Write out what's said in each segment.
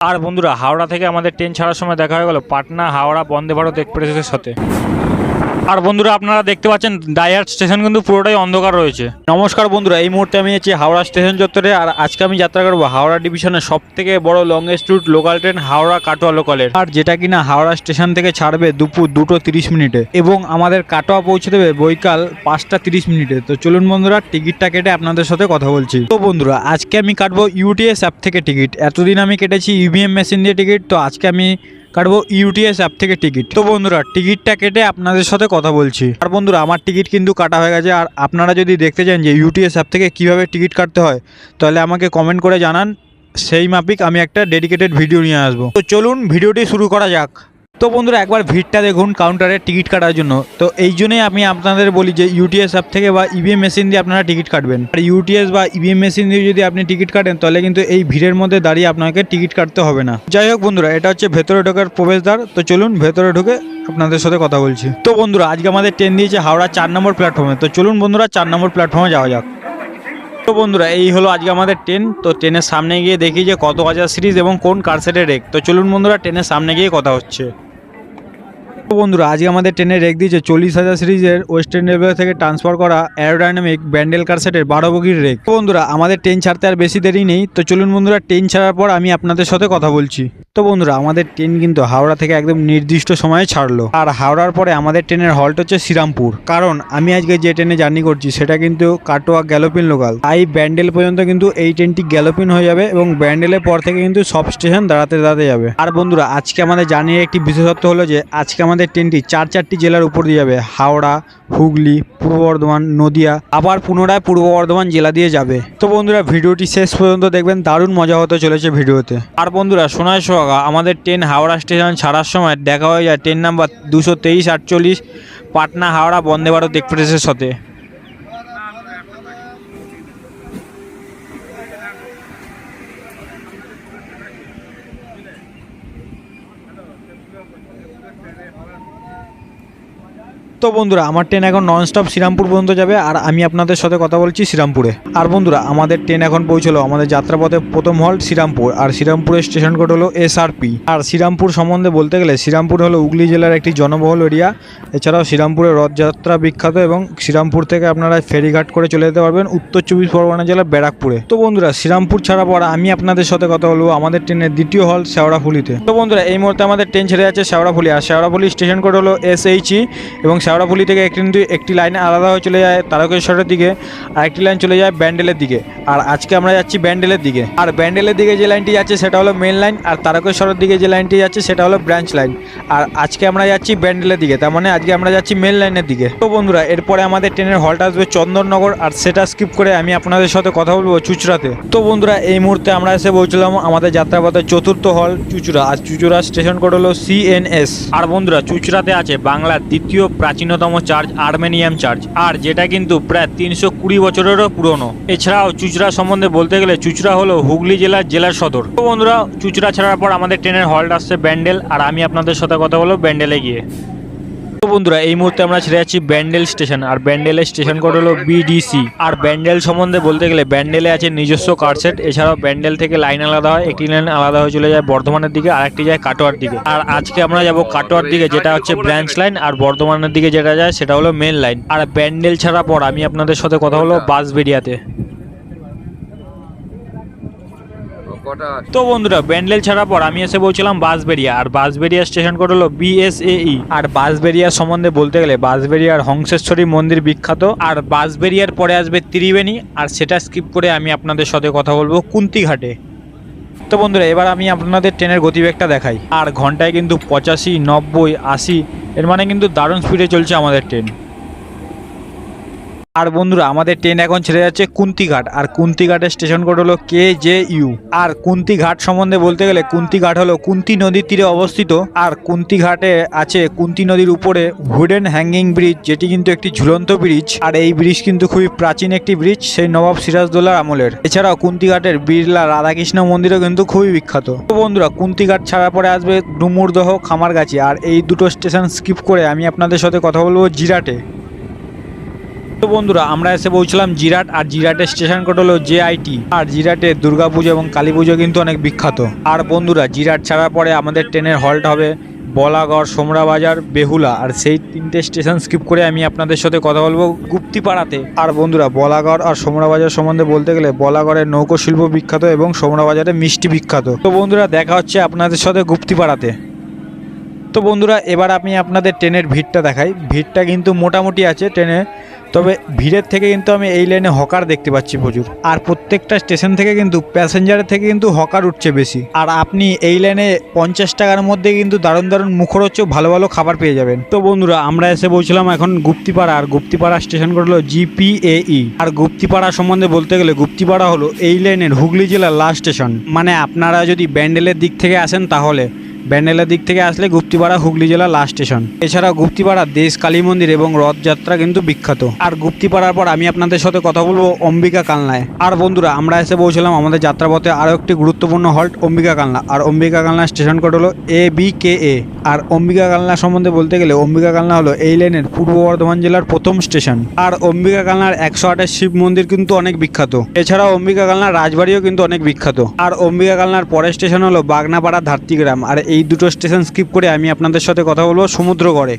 আর বন্ধুরা, হাওড়া থেকে আমাদের ট্রেন ছাড়ার সময় দেখা হয়ে গেল। পাটনা, হাওড়া, বন্দে ভারত এক্সপ্রেসের সাথে। আর বন্ধুরা, আপনারা দেখতে পাচ্ছেন ডায়ার স্টেশন কিন্তু পুরোটাই অন্ধকার রয়েছে। নমস্কার বন্ধুরা, এই মুহূর্তে আমি আছি হাওড়া স্টেশন চত্বরে, আর আজকে আমি যাত্রা করব হাওড়া ডিভিশনের সব থেকে বড় longest route local train Howrah Katwa লোকালের আর যেটা কিনা হাওড়া স্টেশন থেকে ছাড়বে দুপুর দুটো তিরিশ মিনিটে, এবং আমাদের কাটোয়া পৌঁছে দেবে বৈকাল পাঁচটা তিরিশ মিনিটে। তো চলুন বন্ধুরা, টিকিটটা কেটে আপনাদের সাথে কথা বলছি। তো বন্ধুরা, আজকে আমি কাটবো ইউটিএস অ্যাপ থেকে টিকিট। এতদিন আমি কেটেছি ইভিএম মেশিন দিয়ে টিকিট, তো আজকে আমি কাটবো ইউটিএস অ্যাপ থেকে টিকিট তো বন্ধুরা টিকিটটা কেটে আপনাদের সাথে কথা বলছি। আর বন্ধুরা, আমার টিকিট কিন্তু কাটা হয়ে গেছে। আর আপনারা যদি দেখতে চান যে ইউটিএস অ্যাপ থেকে কীভাবে টিকিট কাটতে হয়, তাহলে আমাকে কমেন্ট করে জানান। সেই মাপিক আমি একটা ডেডিকেটেড ভিডিও নিয়ে আসব। তো চলুন ভিডিওটি শুরু করা যাক। তো বন্ধুরা, একবার ভিড়টা দেখুন কাউন্টারে টিকিট কাটার জন্য। তো এই জন্যই আমি আপনাদের বলি যে ইউটিএস অ্যাপ থেকে বা ইভিএম মেশিন দিয়ে আপনারা টিকিট কাটবেন। আর ইউটিএস বা ইভিএম মেশিন দিয়ে যদি আপনি টিকিট কাটেন, তাহলে কিন্তু এই ভিড়ের মধ্যে দাঁড়িয়ে আপনাকে টিকিট কাটতে হবে না। যাই হোক বন্ধুরা, এটা হচ্ছে ভেতরে ঢোকার প্রবেশদ্বার। তো চলুন ভেতরে ঢুকে আপনাদের সাথে কথা বলছি। তো বন্ধুরা, আজকে আমাদের ট্রেন দিয়েছে হাওড়া চার নম্বর প্ল্যাটফর্মে তো চলুন বন্ধুরা, চার নম্বর প্ল্যাটফর্মে যাওয়া যাক। তো বন্ধুরা, এই হলো আজকে আমাদের ট্রেন তো ট্রেনের সামনে গিয়ে দেখি যে কত হাজার সিরিজ এবং কোন কার কারসেটের রেক তো চলুন বন্ধুরা ট্রেনের সামনে গিয়ে কথা হচ্ছে। বন্ধুরা, আজকে আমাদের ট্রেনে রেক দিয়েছে চল্লিশ হাজার সিরিজের ওয়েস্টার্ন রেলওয়ে থেকে ট্রান্সফার করা অ্যারোডাইনামিক ব্যান্ডেল কারসেটের বারো বগির রেক বন্ধুরা, আমাদের ট্রেন ছাড়তে আর বেশি দেরি নেই। তো চলুন বন্ধুরা ট্রেন ছাড়ার পর আমি আপনাদের সাথে কথা বলছি। তো বন্ধুরা, আমাদের ট্রেন কিন্তু হাওড়া থেকে একদম নির্দিষ্ট সময়ে ছাড়লো। আর হাওড়ার পরে আমাদের ট্রেনের হল্ট হচ্ছে শ্রীরামপুর। কারণ আমি আজকে যে ট্রেনে জার্নি করছি, সেটা কিন্তু কাটোয়া গ্যালোপিন লোকাল তাই ব্যান্ডেল পর্যন্ত কিন্তু এই ট্রেনটি গ্যালোপিন হয়ে যাবে এবং ব্যান্ডেলের পর থেকে কিন্তু সব স্টেশন দাঁড়াতে দাঁড়াতে যাবে। আর বন্ধুরা, আজকে আমাদের জার্নির একটি বিশেষত্ব হলো যে, আজকে আমাদের ট্রেনটি চার চারটি জেলার উপর দিয়ে যাবে। হাওড়া, হুগলি, পূর্ব বর্ধমান, নদিয়া, আবার পুনরায় পূর্ব বর্ধমান জেলা দিয়ে যাবে। তো বন্ধুরা, ভিডিওটি শেষ পর্যন্ত দেখবেন। দারুণ মজা হতে চলেছে ভিডিওতে। আর বন্ধুরা সোনায় সোহাগা, আমাদের ট্রেন হাওড়া স্টেশন ছাড়ার সময় দেখা হয়ে যায়। ট্রেন নাম্বার দুশো তেইশ আটচল্লিশ, পাটনা হাওড়া বন্দে ভারত এক্সপ্রেসের সাথে। তো বন্ধুরা, আমার ট্রেন এখন ননস্টপ শ্রীরামপুর পর্যন্ত যাবে আর আমি আপনাদের সাথে কথা বলছি শ্রীরামপুরে। আর বন্ধুরা, আমাদের ট্রেন এখন পৌঁছলো আমাদের যাত্রাপথে প্রথম হল্ট শ্রীরামপুর আর শ্রীরামপুরের স্টেশন কোড হলো এসআরপি আর শ্রীরামপুর সম্বন্ধে বলতে গেলে শ্রীরামপুর হলো হুগলি জেলার একটি জনবহুল এরিয়া এছাড়াও শ্রীরামপুরের রথযাত্রা বিখ্যাত এবং শ্রীরামপুর থেকে আপনারা ফেরিঘাট করে চলে যেতে পারবেন উত্তর চব্বিশ পরগনা জেলার ব্যারাকপুরে। তো বন্ধুরা, শ্রীরামপুর ছাড়া পর আমি আপনাদের সাথে কথা বলব আমাদের ট্রেনের দ্বিতীয় হল শেওড়াফুলিতে তো বন্ধুরা, এই মুহূর্তে আমাদের ট্রেন ছেড়ে যাচ্ছে শেওড়াফুলি আর শেওড়াফুলি স্টেশন কোড হলো এসএইচই এবং শেওড়াফুলি থেকে একটি একটি লাইনে আলাদা হয়ে চলে যায় তারকেশ্বরের দিকে, আর একটি লাইন চলে যায় ব্যান্ডেলের দিকে। আর আজকে আমরা যাচ্ছি ব্যান্ডেলের দিকে। আর ব্যান্ডেলের দিকে যে লাইনটি যাচ্ছে সেটা হলো মেন লাইন, আর তারকেশ্বরের দিকে যে লাইনটি যাচ্ছে সেটা হলো ব্রাঞ্চ লাইন। আর আজকে আমরা যাচ্ছি ব্যান্ডেলের দিকে, তার মানে আজকে আমরা যাচ্ছি মেন লাইনের দিকে। তো বন্ধুরা, এরপরে আমাদের ট্রেনের হলটা আসবে চন্দননগর, আর সেটা স্কিপ করে আমি আপনাদের সাথে কথা বলব চুচড়াতে। তো বন্ধুরা, এই মুহূর্তে আমরা এসে পৌঁছলাম আমাদের যাত্রাপথের চতুর্থ হল চুচুড়া, আর চুচুড়া স্টেশন কোড হলো সিএনএস আর বন্ধুরা, চুচড়াতে আছে বাংলার দ্বিতীয় প্রাচীনতম চার্চ, আর্মেনিয়াম চার্চ, আর যেটা কিন্তু প্রায় তিনশো কুড়ি বছরেরও পুরনো। এছাড়াও চুচড়া সম্বন্ধে বলতে গেলে চুচড়া হলো হুগলি জেলার জেলার সদর। তো বন্ধুরা, চুচড়া ছাড়ার পর আমাদের ট্রেনের হল্ট আসছে ব্যান্ডেল, আর আমি আপনাদের সাথে কথা বলব ব্যান্ডেলে গিয়ে। তো বন্ধুরা, এই মুহূর্তে আমরা ছেড়ে যাচ্ছি ব্যান্ডেল স্টেশন, আর ব্যান্ডেলের স্টেশন কোড হলো বিডিসি আর ব্যান্ডেল সম্বন্ধে বলতে গেলে, ব্যান্ডেলে আছে নিজস্ব কারসেট, এছাড়াও ব্যান্ডেল থেকে লাইন আলাদা হয়, একটি লাইন আলাদা হয়ে চলে যায় বর্ধমানের দিকে, আর একটি যায় কাটোয়ার দিকে। আর আজকে আমরা যাব কাটোয়ার দিকে, যেটা হচ্ছে ব্রাঞ্চ লাইন, আর বর্ধমানের দিকে যেটা যায়, সেটা হলো মেন লাইন। আর ব্যান্ডেল ছাড়া পর আমি আপনাদের সাথে কথা হলো বাসবেরিয়াতে তো বন্ধুরা, ব্যান্ডেল ছাড়া পর আমি এসে পৌঁছলাম বাসবেরিয়া আর বাসবেরিয়া স্টেশন কোড হলো বিএসএই আর বাসবেরিয়া সম্বন্ধে বলতে গেলে বাসবেরিয়ার হংসেশ্বরী মন্দির বিখ্যাত, আর বাসবেরিয়ার পরে আসবে ত্রিবেণী, আর সেটা স্কিপ করে আমি আপনাদের সাথে কথা বলব কুন্তিঘাটে। তো বন্ধুরা, এবার আমি আপনাদের ট্রেনের গতিবেগটা দেখাই। আর ঘন্টায় কিন্তু পঁচাশি, নব্বই, আশি, এর মানে কিন্তু দারুণ স্পিডে চলছে আমাদের ট্রেন। আর বন্ধুরা, আমাদের ট্রেন এখন ছেড়ে যাচ্ছে কুন্তিঘাট, আর কুন্তিঘাটের স্টেশন কোড হলো কে জে ইউ আর কুন্তিঘাট সম্বন্ধে বলতে গেলে কুন্তিঘাট হলো কুন্তি নদীর তীরে অবস্থিত, আর কুন্তিঘাটে আছে কুন্তি নদীর উপরে হুডেন হ্যাঙ্গিং ব্রিজ, যেটি কিন্তু একটি ঝুলন্ত ব্রিজ, আর এই ব্রিজ কিন্তু খুবই প্রাচীন একটি ব্রিজ, সেই নবাব সিরাজদৌল্লার আমলের। এছাড়াও কুন্তিঘাটের বিড়লা রাধাকৃষ্ণ মন্দিরও কিন্তু খুবই বিখ্যাত। তো বন্ধুরা, কুন্তিঘাট ছাড়া পরে আসবে ডুমুরদহ খামারগাছি, আর এই দুটো স্টেশন স্কিপ করে আমি আপনাদের সাথে কথা বলব জিরাটে। তো বন্ধুরা, আমরা এসে পৌঁছলাম জিরাট আর জিরাটের স্টেশন কোড হলো জে আইটি আর জিরাটের দুর্গাপুজো এবং কালী পুজো কিন্তু অনেক বিখ্যাত। আর বন্ধুরা, জিরাট ছাড়ার পরে আমাদের ট্রেনের হল্ট হবে বলাগড় সোমরা বাজার বেহুলা। আর সেই তিনটে স্টেশন স্কিপ করে আমি আপনাদের সাথে কথা বলব গুপ্তিপাড়াতে। আর বন্ধুরা, বলাগড় আর সোমরা বাজার সম্বন্ধে বলতে গেলে বলাগড়ের নৌকো শিল্প বিখ্যাত এবং সোমরা বাজারে মিষ্টি বিখ্যাত। তো বন্ধুরা, দেখা হচ্ছে আপনাদের সাথে গুপ্তিপাড়াতে। তো বন্ধুরা, এবার আমি আপনাদের ট্রেনের ভিড়টা দেখাই। ভিড়টা কিন্তু মোটামুটি আছে ট্রেনে। তবে ভিড়ের থেকে কিন্তু আমি এই লাইনে হকার দেখতে পাচ্ছি প্রচুর। আর প্রত্যেকটা স্টেশন থেকে কিন্তু প্যাসেঞ্জারের থেকে কিন্তু হকার উঠছে বেশি। আর আপনি এই লাইনে পঞ্চাশ টাকার মধ্যে কিন্তু দারুণ দারুণ মুখরোচক ভালো ভালো খাবার পেয়ে যাবেন। তো বন্ধুরা, আমরা এসে পৌঁছলাম এখন গুপ্তিপাড়া। আর গুপ্তিপাড়া স্টেশন কোড হলো জিপিএই আর গুপ্তিপাড়া সম্বন্ধে বলতে গেলে গুপ্তিপাড়া হলো এই লাইনের হুগলি জেলার লাস্ট স্টেশন মানে আপনারা যদি ব্যান্ডেলের দিক থেকে আসেন তাহলে ব্যান্ডেলের দিক থেকে আসলে গুপ্তিপাড়া, হুগলি জেলা লাস্ট স্টেশন এছাড়া গুপ্তিপাড়া, দেশ, কালী মন্দির এবং রথযাত্রা কিন্তু বিখ্যাত। আর গুপ্তিপাড়ার পর আমি আপনাদের সাথে কথা বলব অম্বিকা কালনায়। আর বন্ধুরা, আমরা এসে পৌঁছলাম আমাদের যাত্রাপথে আরও একটি গুরুত্বপূর্ণ হল্ট অম্বিকা কালনা। আর অম্বিকা কালনা স্টেশন কোড হলো এ বি কে এ আর অম্বিকা কালনা সম্বন্ধে বলতে গেলে অম্বিকা কালনা হলো এই লাইনের পূর্ব বর্ধমান জেলার প্রথম স্টেশন আর অম্বিকা কালনার একশো আটের শিব মন্দির কিন্তু অনেক বিখ্যাত। এছাড়াও অম্বিকা কালনার রাজবাড়িও কিন্তু অনেক বিখ্যাত। আর অম্বিকা কালনার পরের স্টেশন হলো বাগনাপাড়া ধারতিগ্রাম আর এই দুটো স্টেশন স্কিপ করে আমি আপনাদের সাথে কথা বলব সমুদ্রগড়ে।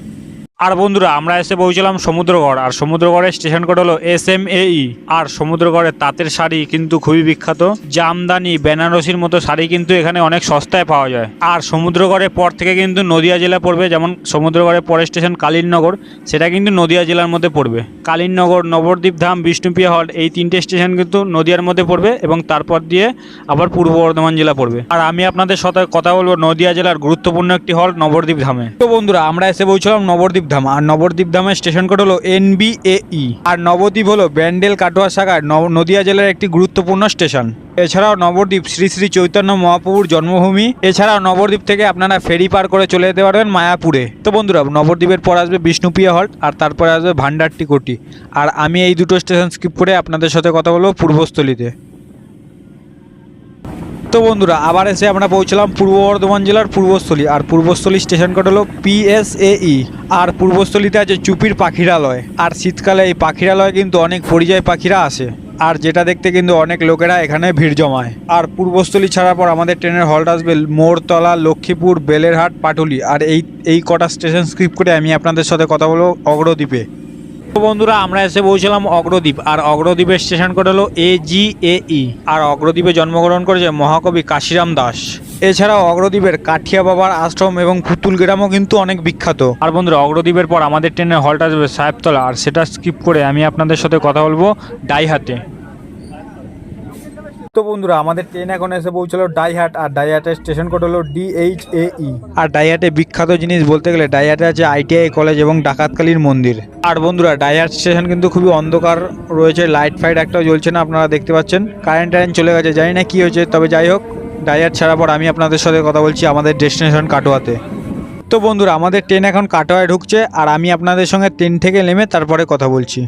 আর বন্ধুরা, আমরা এসে পৌঁছলাম সমুদ্রগড়, আর সমুদ্রগড়ের স্টেশন কোড হলো এস এম এই আর সমুদ্রগড়ের তাঁতের শাড়ি কিন্তু খুবই বিখ্যাত। জামদানি, বেনারসির মতো শাড়ি কিন্তু এখানে অনেক সস্তায় পাওয়া যায়। আর সমুদ্রগড়ের পর থেকে কিন্তু নদিয়া জেলা পড়বে, যেমন সমুদ্রগড়ের পরের স্টেশন কালীনগর, সেটা কিন্তু নদিয়া জেলার মধ্যে পড়বে। কালীনগর, নবদ্বীপ ধাম, বিষ্ণুপ্রিয়া হল, এই তিনটে স্টেশন কিন্তু নদিয়ার মধ্যে পড়বে এবং তারপর দিয়ে আবার পূর্ব বর্ধমান জেলা পড়বে। আর আমি আপনাদের সাথে কথা বলব নদিয়া জেলার গুরুত্বপূর্ণ একটি হল নবদ্বীপ ধামে। তো বন্ধুরা, আমরা এসে পৌঁছলাম নবদ্বীপ ধাম আর নবদ্বীপ ধামের স্টেশন কোড হলো এনবিএই আর নবদ্বীপ হলো ব্যান্ডেল কাটোয়া শাখার নদিয়া জেলার একটি গুরুত্বপূর্ণ স্টেশন। এছাড়াও নবদ্বীপ শ্রী শ্রী চৈতন্য মহাপ্রভুর জন্মভূমি। এছাড়াও নবদ্বীপ থেকে আপনারা ফেরি পার করে চলে যেতে পারবেন মায়াপুরে। তো বন্ধুরা, নবদ্বীপের পর আসবে বিষ্ণুপ্রিয়া হল্ট আর তারপরে আসবে ভান্ডারটি কোটি। আর আমি এই দুটো স্টেশন স্কিপ করে আপনাদের সাথে কথা বলব পূর্বস্থলীতে। তো বন্ধুরা, আবার এসে আমরা পৌঁছলাম পূর্ব বর্ধমান জেলার পূর্বস্থলী। আর পূর্বস্থলী স্টেশন কোড হলো? পিএসএই আর পূর্বস্থলীতে আছে চুপির পাখিরালয়। আর শীতকালে এই পাখিরালয় কিন্তু অনেক পরিযায়ী পাখিরা আসে। আর যেটা দেখতে কিন্তু অনেক লোকেরা এখানে ভিড় জমায়। আর পূর্বস্থলী ছাড়ার পর আমাদের ট্রেনের হল্ট আসবে মোড়তলা, লক্ষ্মীপুর, বেলেরহাট, পাটুলি। আর এই এই কটা স্টেশন স্কিপ করে আমি আপনাদের সাথে কথা বলব অগ্রদ্বীপে। বন্ধুরা, আমরা এসে পৌঁছলাম অগ্রদ্বীপ, আর অগ্রদ্বীপের স্টেশন কোড হলো এ জি এ ই আর অগ্রদ্বীপে জন্মগ্রহণ করেছে মহাকবি কাশিরাম দাস। এছাড়াও অগ্রদ্বীপের কাঠিয়া বাবার আশ্রম এবং পুতুল গ্রামও কিন্তু অনেক বিখ্যাত। আর বন্ধুরা, অগ্রদ্বীপের পর আমাদের ট্রেনের হলটা আসবে সাহেবতলা, আর সেটা স্কিপ করে আমি আপনাদের সাথে কথা বলব ডাইহাটে তো বন্ধুরা, আমাদের ট্রেন এখন এসে পৌঁছলো ডাইহাট, আর ডাইহাটের স্টেশন কোড হলো ডিএইচ ই আর ডাইহাটে বিখ্যাত জিনিস বলতে গেলে, ডাইহাটে আছে আইটিআই কলেজ এবং ডাকাতকালীর মন্দির। আর বন্ধুরা, ডাইহাট স্টেশন কিন্তু খুবই অন্ধকার রয়েছে লাইট ফাইট একটাও জ্বলছে না, আপনারা দেখতে পাচ্ছেন। কারেন্ট টারেন্ট চলে গেছে, জানি না কি হয়েছে, তবে যাই হোক, ডাইহাট ছাড়ার পর আমি আপনাদের সাথে কথা বলছি আমাদের ডেস্টিনেশন কাটোয়াতে। তো বন্ধুরা, আমাদের ট্রেন এখন কাটোয়ায় ঢুকছে, আর আমি আপনাদের সঙ্গে ট্রেন থেকে নেমে তারপরে কথা বলছি।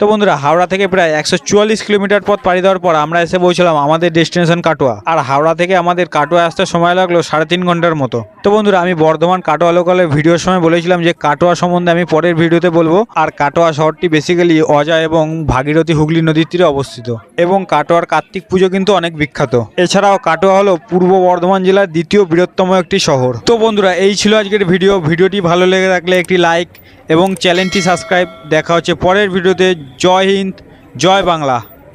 তো বন্ধুরা, হাওড়া থেকে প্রায় একশো চুয়াল্লিশ কিলোমিটার পথ পাড়ি দেওয়ার পর আমরা এসে পৌঁছলাম আমাদের ডেস্টিনেশন কাটোয়া। আর হাওড়া থেকে আমাদের কাটোয়া আসতে সময় লাগল সাড়ে তিন ঘণ্টার মতো। তো বন্ধুরা, আমি বর্ধমান কাটোয়া লোকালে ভিডিওর সময় বলেছিলাম যে কাটোয়া সম্বন্ধে আমি পরের ভিডিওতে বলব। আর কাটোয়া শহরটি বেসিক্যালি অজয় এবং ভাগীরথী হুগলি নদীর তীরে অবস্থিত। এবং কাটোয়ার কার্তিক পুজো কিন্তু অনেক বিখ্যাত। এছাড়াও কাটোয়া হলো পূর্ব বর্ধমান জেলার দ্বিতীয় বৃহত্তম একটি শহর। তো বন্ধুরা, এই ছিল আজকের ভিডিও। ভিডিওটি ভালো লেগে থাকলে একটি লাইক এবং চ্যানেলটি সাবস্ক্রাইব। দেখা হচ্ছে পরের ভিডিওতে। জয় হিন্দ জয় বাংলা।